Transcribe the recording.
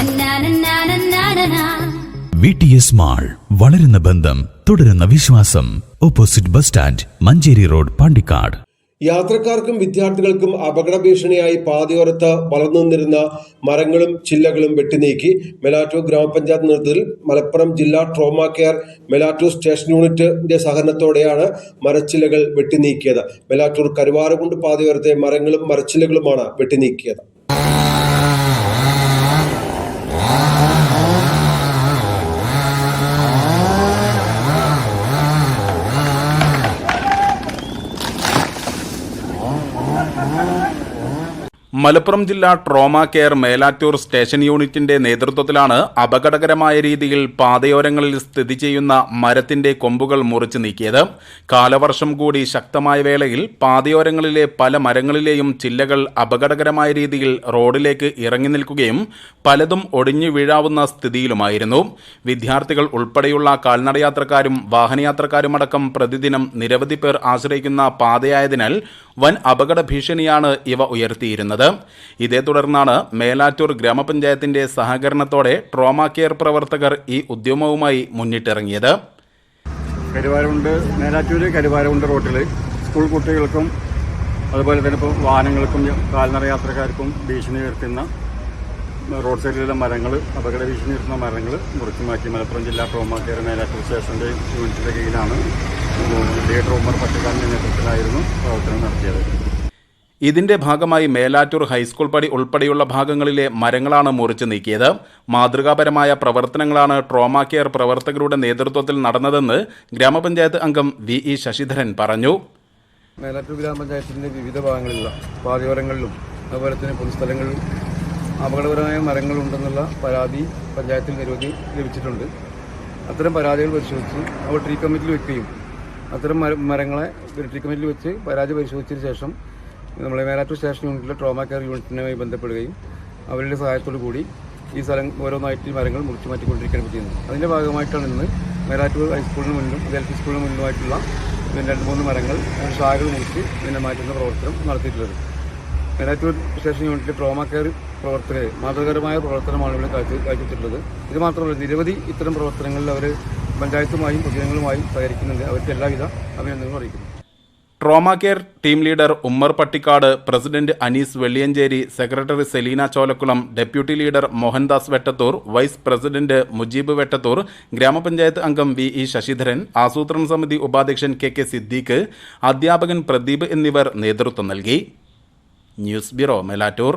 നന്നാനന്നാനന്നാനനാ. V T S mall വളരുന്ന ബന്ധം തുടരുന്ന വിശ്വാസം. Opposite bus stand Manjeri road Pandikkad. യാത്രക്കാർക്കും വിദ്യാർത്ഥികൾക്കും അപകട ഭീഷണിയായി പാതയോരത്ത് വളർന്നു നിന്നിരുന്ന മരങ്ങളും ചില്ലകളും വെട്ടിനീക്കി മെലാറ്റൂർ ഗ്രാമപഞ്ചായത്ത് നേതൃത്വത്തിൽ മലപ്പുറം ജില്ലാ ട്രോമ കെയർ മെലാറ്റൂർ സ്റ്റേഷൻ യൂണിറ്റിന്റെ സഹകരണത്തോടെയാണ് മരച്ചില്ലകൾ വെട്ടിനീക്കിയത്. മെലാറ്റൂർ കരുവാറുകൊണ്ട് പാതയോരത്തെ മരങ്ങളും മരച്ചില്ലകളുമാണ് വെട്ടിനീക്കിയത്. മലപ്പുറം ജില്ലാ ട്രോമ കെയർ മേലാറ്റൂർ സ്റ്റേഷൻ യൂണിറ്റിന്റെ നേതൃത്വത്തിലാണ് അപകടകരമായ രീതിയിൽ പാതയോരങ്ങളിൽ സ്ഥിതി ചെയ്യുന്ന മരത്തിന്റെ കൊമ്പുകൾ മുറിച്ചു നീക്കിയത്. കാലവർഷം കൂടി ശക്തമായ വേളയിൽ പാതയോരങ്ങളിലെ പല മരങ്ങളിലെയും ചില്ലകൾ അപകടകരമായ രീതിയിൽ റോഡിലേക്ക് ഇറങ്ങി നിൽക്കുകയും പലതും ഒടിഞ്ഞു വീഴാവുന്ന സ്ഥിതിയിലുമായിരുന്നു. വിദ്യാർത്ഥികൾ ഉൾപ്പെടെയുള്ള കാൽനടയാത്രക്കാരും വാഹനയാത്രക്കാരുമടക്കം പ്രതിദിനം നിരവധി പേർ ആശ്രയിക്കുന്ന പാതയായതിനാൽ വൻ അപകട ഭീഷണിയാണ് ഇവ ഉയർത്തിയിരുന്നത്. ഇതേ തുടർന്നാണ് മേലാറ്റൂർ ഗ്രാമപഞ്ചായത്തിന്റെ സഹകരണത്തോടെ ട്രോമ കെയർ പ്രവർത്തകർ ഈ ഉദ്യമവുമായി മുന്നിട്ടിറങ്ങിയത്. കരുവാരമുണ്ട് മേലാറ്റൂര് കരുവാരമുണ്ട് റോട്ടിൽ സ്കൂൾ കുട്ടികൾക്കും അതുപോലെ തന്നെ ഇപ്പോൾ വാഹനങ്ങൾക്കും കാൽനട യാത്രക്കാർക്കും ഭീഷണി ഉയർത്തുന്ന റോഡ് സൈഡിലുള്ള മരങ്ങൾ അപകട ഭീഷണി ഉയർത്തുന്ന മരങ്ങൾ മുറിച്ചു മാറ്റി മലപ്പുറം ജില്ലാ ട്രോമ കെയർ മേലാറ്റൂർ സ്റ്റേഷന്റെ യൂണിറ്റിന്റെ കീഴിലാണ്. ലീഡർ ഉമ്മർ പട്ടിക്കാടിന്റെ നേതൃത്വത്തിലായിരുന്നു പ്രവർത്തനം നടത്തിയത് ഇതിന്റെ ഭാഗമായി മേലാറ്റൂർ ഹൈസ്കൂൾ പടി ഉൾപ്പെടെയുള്ള ഭാഗങ്ങളിലെ മരങ്ങളാണ് മുറിച്ചു നീക്കിയത്. മാതൃകാപരമായ പ്രവർത്തനങ്ങളാണ് ട്രോമ കെയർ പ്രവർത്തകരുടെ നേതൃത്വത്തിൽ നടന്നതെന്ന് ഗ്രാമപഞ്ചായത്ത് അംഗം വി ഇ ശശിധരൻ പറഞ്ഞു. മേലാറ്റൂർ ഗ്രാമപഞ്ചായത്തിന്റെ വിവിധ ഭാഗങ്ങളിലുള്ള പാതയോരങ്ങളിലും അതുപോലെ തന്നെ പൊതുസ്ഥലങ്ങളിലും അപകടകരമായ മരങ്ങളുണ്ടെന്നുള്ള പരാതി പഞ്ചായത്തിൽ നിരവധി ലഭിച്ചിട്ടുണ്ട്. അത്തരം പരാതികൾ പരിശോധിച്ച് അവ ട്രീ കമ്മിറ്റിയിൽ വെക്കുകയും അത്തരം മര- മരങ്ങളെ ട്രീറ്റ്മെന്റിൽ ട്രീ വെച്ച് പരാതി പരിശോധിച്ചതിന് ശേഷം നമ്മളെ മേലാറ്റൂർ സ്റ്റേഷൻ യൂണിറ്റിലെ ട്രോമ കെയർ യൂണിറ്റിനുമായി ബന്ധപ്പെടുകയും അവരുടെ സഹായത്തോടു കൂടി ഈ സ്ഥലം ഓരോന്നായിട്ട് മരങ്ങൾ മുറിച്ചു മാറ്റിക്കൊണ്ടിരിക്കുകയാണ് ചെയ്യുന്നത്. അതിന്റെ ഭാഗമായിട്ടാണ് ഇന്ന് മേലാറ്റൂർ ഹൈസ്കൂളിന് മുന്നിലും എൽ പി സ്കൂളിന് മുന്നിലുമായിട്ടുള്ള രണ്ട് മൂന്ന് മരങ്ങൾ ശാഖകൾ മുറിച്ച് ഇതിനെ മാറ്റുന്ന പ്രവർത്തനം നടത്തിയിട്ടുള്ളത്. മേലാറ്റൂർ സ്റ്റേഷൻ യൂണിറ്റിലെ ട്രോമ കെയർ പ്രവർത്തകരെ മാതൃകരമായ പ്രവർത്തനമാണ് ഇവിടെ കാഴ്ച കാഴ്ചവെച്ചിട്ടുള്ളത്. ഇത് മാത്രമല്ല നിരവധി ഇത്തരം പ്രവർത്തനങ്ങളിൽ അവർ പഞ്ചായത്തുമായും പൊതുജനങ്ങളുമായും സഹകരിക്കുന്നുണ്ട്. അവർക്ക് എല്ലാവിധ അഭിനന്ദനങ്ങളും അറിയിക്കുന്നു. Trauma care team leader Ummer Pattikkad president Anees Velliyancheri secretary Selina Cholakkulam deputy leader Mohandas Vettathur vice president Mujeeb Vettathur ഗ്രാമപഞ്ചായത്ത് അംഗം വി ഇ ശശിധരൻ ആസൂത്രണ സമിതി ഉപാധ്യക്ഷൻ കെ കെ സിദ്ദീഖ് അധ്യാപകൻ പ്രദീപ് എന്നിവർ നേതൃത്വം നൽകി. News bureau Melattur.